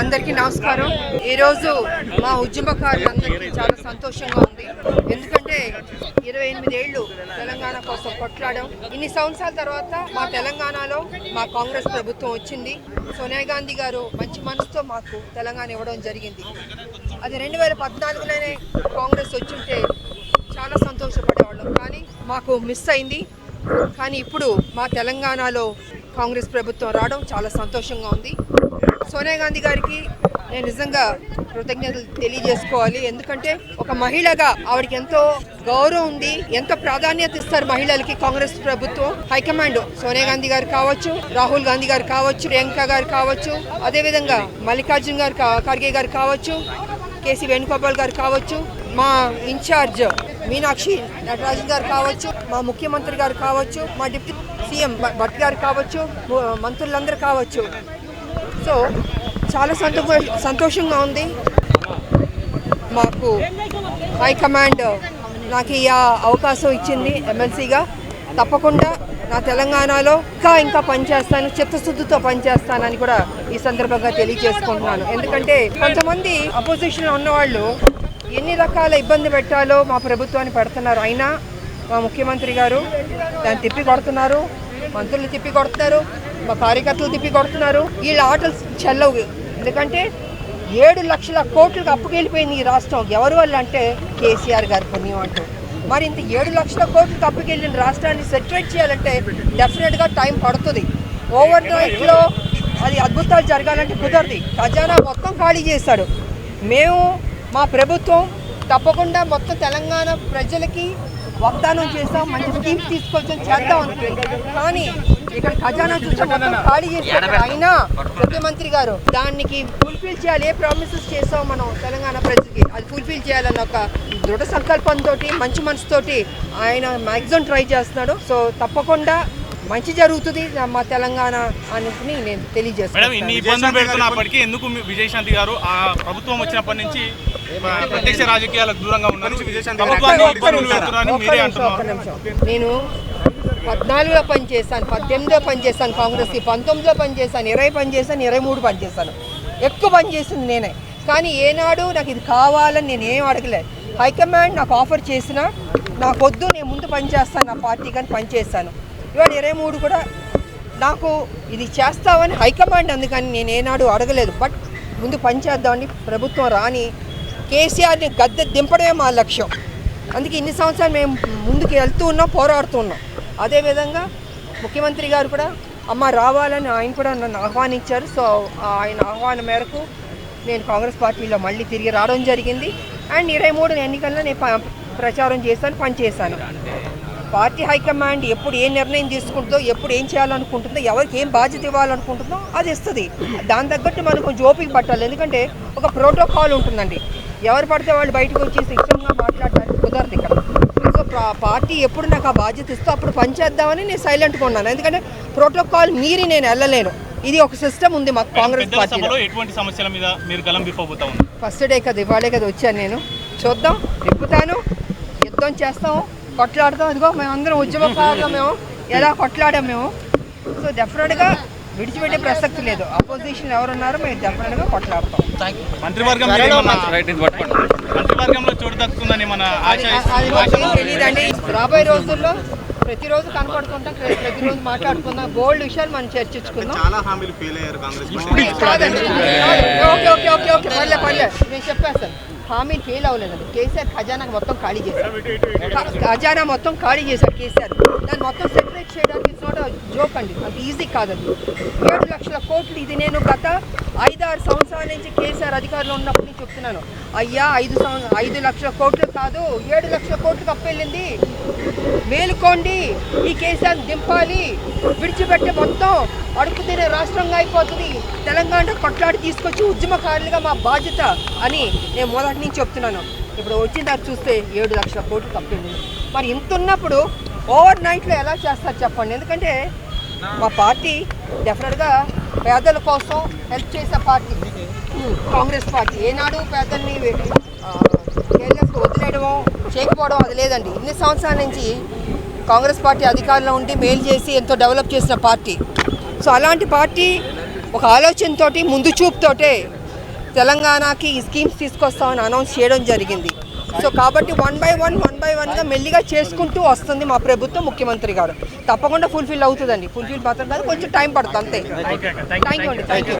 అందరికీ నమస్కారం. ఈరోజు మా ఉద్యమకారులందరికీ చాలా సంతోషంగా ఉంది. ఎందుకంటే ఇరవై ఎనిమిది ఏళ్ళు తెలంగాణ కోసం కొట్లాడాం. ఇన్ని సంవత్సరాల తర్వాత మా తెలంగాణలో మా కాంగ్రెస్ ప్రభుత్వం వచ్చింది. సోనియా గాంధీ గారు మంచి మనసుతో మాకు తెలంగాణ ఇవ్వడం జరిగింది. అది రెండు వేల పద్నాలుగులోనే కాంగ్రెస్ వచ్చింటే చాలా సంతోషపడేవాళ్ళం. కానీ మాకు మిస్ అయింది. కానీ ఇప్పుడు మా తెలంగాణలో కాంగ్రెస్ ప్రభుత్వం రావడం చాలా సంతోషంగా ఉంది. సోనియా గాంధీ గారికి నేను నిజంగా కృతజ్ఞతలు తెలియజేసుకోవాలి. ఎందుకంటే ఒక మహిళగా ఆవిడకి ఎంతో గౌరవం ఉంది ఎంతో ప్రాధాన్యత ఇస్తారు మహిళలకి కాంగ్రెస్ ప్రభుత్వం. హైకమాండ్ సోనియా గాంధీ గారు కావచ్చు రాహుల్ గాంధీ గారు కావచ్చు రేణుకా గారు కావచ్చు అదేవిధంగా మల్లికార్జున్ గారు కా- ఖర్గే గారు కావచ్చు కేసీ వేణుగోపాల్ గారు కావచ్చు మా ఇన్ఛార్జ్ మీనాక్షి నటరాజన్ గారు కావచ్చు మా ముఖ్యమంత్రి గారు కావచ్చు మా డిప్యూటీ సీఎం భట్ గారు కావచ్చు మంత్రులందరూ కావచ్చు. సో చాలా సంతోష సంతోషంగా ఉంది. మాకు హైకమాండ్ నాకు ఈ అవకాశం ఇచ్చింది ఎమ్మెల్సీగా. తప్పకుండా నా తెలంగాణలో ఇంకా ఇంకా పనిచేస్తాను చిత్తశుద్ధితో పనిచేస్తానని కూడా ఈ సందర్భంగా తెలియజేసుకుంటున్నాను. ఎందుకంటే కొంతమంది అపోజిషన్లో ఉన్నవాళ్ళు ఎన్ని రకాల ఇబ్బంది పెట్టాలో మా ప్రభుత్వాన్ని పెడుతున్నారు. అయినా మా ముఖ్యమంత్రి గారు దాన్ని తిప్పి కొడుతున్నారు. మంత్రులు తిప్పి కొడుతున్నారు మా కార్యకర్తలు తిప్పి కొడుతున్నారు. వీళ్ళ ఆటలు చెల్లవు. ఎందుకంటే ఏడు లక్షల కోట్లకు అప్పుకెళ్ళిపోయింది ఈ రాష్ట్రం. ఎవరి వల్ల అంటే కేసీఆర్ గారి పుణ్యం అంటూ. మరి ఇంత ఏడు లక్షల కోట్లకు అప్పుకెళ్ళిన రాష్ట్రాన్ని సెటిరేట్ చేయాలంటే డెఫినెట్గా టైం పడుతుంది. ఓవర్ నైట్లో అది అద్భుతాలు జరగాలంటే కుదరదు. ఖజానా మొత్తం ఖాళీ చేశాడు. మేము మా ప్రభుత్వం తప్పకుండా మొత్తం తెలంగాణ ప్రజలకి వాగ్దానం చేస్తాం మంచి స్కీమ్స్ తీసుకొచ్చాం చేద్దాం అనుకుంది కానీ ఇక్కడ ఖజానా చూస్తే మొత్తం ఖాళీ చేశారు అయినా ముఖ్యమంత్రి గారు దానికి ఫుల్ఫిల్ చేయాలి ఏ ప్రామిసెస్ చేస్తాం మనం తెలంగాణ ప్రజలకి? అది ఫుల్ఫిల్ చేయాలన్న ఒక దృఢ సంకల్పంతో మంచి మనసుతోటి ఆయన మ్యాక్సిమం ట్రై చేస్తున్నాడు. సో తప్పకుండా మంచి జరుగుతుంది. మా తెలంగాణ అనుకుని నేను మేడం ఇన్ని తెలియజేస్తాను ఇబ్బందులు పెడుతున్నప్పటికీ ఎందుకు విజయశాంతి గారు ఆ ప్రభుత్వం వచ్చినప్పటి నుంచి ప్రత్యక్ష రాజకీయాలకు దూరంగా ఉన్నారు. నేను పద్నాలుగులో పని చేశాను పద్దెనిమిదిలో పని చేశాను కాంగ్రెస్కి పంతొమ్మిదిలో పని చేశాను ఇరవై పని చేశాను ఇరవై మూడు పని చేశాను ఎక్కువ పని చేసింది నేనే. కానీ ఏనాడు నాకు ఇది కావాలని నేను ఏం అడగలేదు హైకమాండ్ నాకు ఆఫర్ చేసినా నాకు వద్దు నేను ముందు పని చేస్తాను నా పార్టీ కానీ పని చేస్తాను. ఇవాళ ఇరవై మూడు కూడా నాకు ఇది చేస్తామని హైకమాండ్ అందుకని నేను ఏనాడు అడగలేదు. బట్ ముందు పనిచేద్దామని ప్రభుత్వం రాని కేసీఆర్ని గద్దె దింపడమే మా లక్ష్యం. అందుకే ఇన్ని సంవత్సరాలు మేము ముందుకు వెళ్తూ ఉన్నాం పోరాడుతూ ఉన్నాం. అదేవిధంగా ముఖ్యమంత్రి గారు కూడా అమ్మ రావాలని ఆయన కూడా నన్ను ఆహ్వానించారు. సో ఆయన ఆహ్వానం మేరకు నేను కాంగ్రెస్ పార్టీలో మళ్ళీ తిరిగి రావడం జరిగింది. అండ్ ఇరవై మూడు ఎన్నికల్లో నేను ప్రచారం చేశాను పనిచేశాను. పార్టీ హైకమాండ్ ఎప్పుడు ఏ నిర్ణయం తీసుకుంటుందో ఎప్పుడు ఏం చేయాలనుకుంటుందో ఎవరికి ఏం బాధ్యత ఇవ్వాలనుకుంటుందో అది ఇస్తుంది. దాని తగ్గట్టు మనం కొంచెం ఓపిక పట్టాలి. ఎందుకంటే ఒక ప్రోటోకాల్ ఉంటుందండి. ఎవరు పడితే వాళ్ళు బయటకు వచ్చి ఇష్టంగా మాట్లాడడానికి కుదరదు ఇక్కడ. సో పార్టీ ఎప్పుడు నాకు ఆ బాధ్యత ఇస్తో అప్పుడు పనిచేద్దామని నేను సైలెంట్గా ఉన్నాను. ఎందుకంటే ప్రోటోకాల్ మీరి నేను వెళ్ళలేను ఇది ఒక సిస్టమ్ ఉంది మాకు కాంగ్రెస్ పార్టీలో. ఎటువంటి సమస్యల మీద మీరు ఫస్ట్ డే కదా ఇవాళే కదా వచ్చాను నేను. చూద్దాం. తిప్పుతాను యుద్ధం చేస్తాం. కొట్లాడతాం. ఇదిగో మేము అందరం ఉద్యమకారులు మేము. ఎలా కొట్లాడాం మేము? సో డెఫినెట్గా విడిచిపెట్టే ప్రసక్తి లేదు. అపోజిషన్ ఎవరున్నారో మేము డెఫినెట్గా కొట్లాడతాం. మంత్రివర్గం మీద ఏమన్నా- మంత్రివర్గంలో చోటు దక్కుతుందని మన ఆశ అది- అది మాకేం తెలియదండి రాబోయే రోజుల్లో ప్రతిరోజు కనపడుకుంటాం ప్ర- ప్రతిరోజు మాట్లాడుకుందాం. గోల్డ్ విషయాలు మనం చర్చించుకుందాం. చాలా హామీలు ఫెయిల్ అయ్యారు కాంగ్రెస్ కాదండి. కాదు. Okay okay okay okay. పర్లే పర్లే. నేను చెప్పేస్తాను. హామీలు ఫెయిల్ అవ్వలేదండి కేసీఆర్ ఖజానా మొత్తం ఖాళీ చేశారు. ఖజానా మొత్తం ఖాళీ చేశారు కేసీఆర్. దాన్ని మొత్తం సెపరేట్ చేయడానికి ఇట్స్ జోక్ అండి. అంత ఈజీ కాదండి ఏడు లక్షల కోట్లు ఇది నేను గత ఐదారు సంవత్సరాల నుంచి కేసీఆర్ అధికారులు ఉన్నప్పుడు చెప్తున్నాను. అయ్యా ఐదు సంవ ఐదు లక్షల కోట్లు కాదు ఏడు లక్షల కోట్లు అప్పెళ్ళింది. మేలుకోండి ఈ కేసీఆర్ దింపాలి. విడిచిపెట్టే మొత్తం అడుగు తినే రాష్ట్రంగా అయిపోతుంది. తెలంగాణ కొట్లాడి తీసుకొచ్చి ఉద్యమకారులుగా మా బాధ్యత అని నేను మొదటి నుంచి చెప్తున్నాను. ఇప్పుడు వచ్చిన తర్వాత చూస్తే ఏడు లక్షల కోట్లు తప్పింది మరి ఇంత ఉన్నప్పుడు ఓవర్ నైట్లో ఎలా చేస్తారు చెప్పండి. ఎందుకంటే మా పార్టీ డెఫినెట్గా పేదల కోసం హెల్ప్ చేసే పార్టీ. కాంగ్రెస్ పార్టీ ఏనాడు పేదల్ని ఆ, కేర్లెస్గా వదిలేయడమో చేయకపోవడం అది లేదండి. ఇన్ని సంవత్సరాల నుంచి కాంగ్రెస్ పార్టీ అధికారంలో ఉండి మేలు చేసి ఎంతో డెవలప్ చేసిన పార్టీ. సో అలాంటి పార్టీ ఒక ఆలోచనతోటి ముందు చూపుతోటే తెలంగాణకి ఈ స్కీమ్స్ తీసుకొస్తామని అనౌన్స్ చేయడం జరిగింది. సో కాబట్టి one by one one by వన్గా మెల్లిగా చేసుకుంటూ వస్తుంది మా ప్రభుత్వం ముఖ్యమంత్రి గారు. తప్పకుండా ఫుల్ఫిల్ అవుతుందండి. ఫుల్ఫిల్ మాత్రం కాదు కొంచెం టైం పడుతుంది అంతే. థ్యాంక్ యూ అండి థ్యాంక్ యూ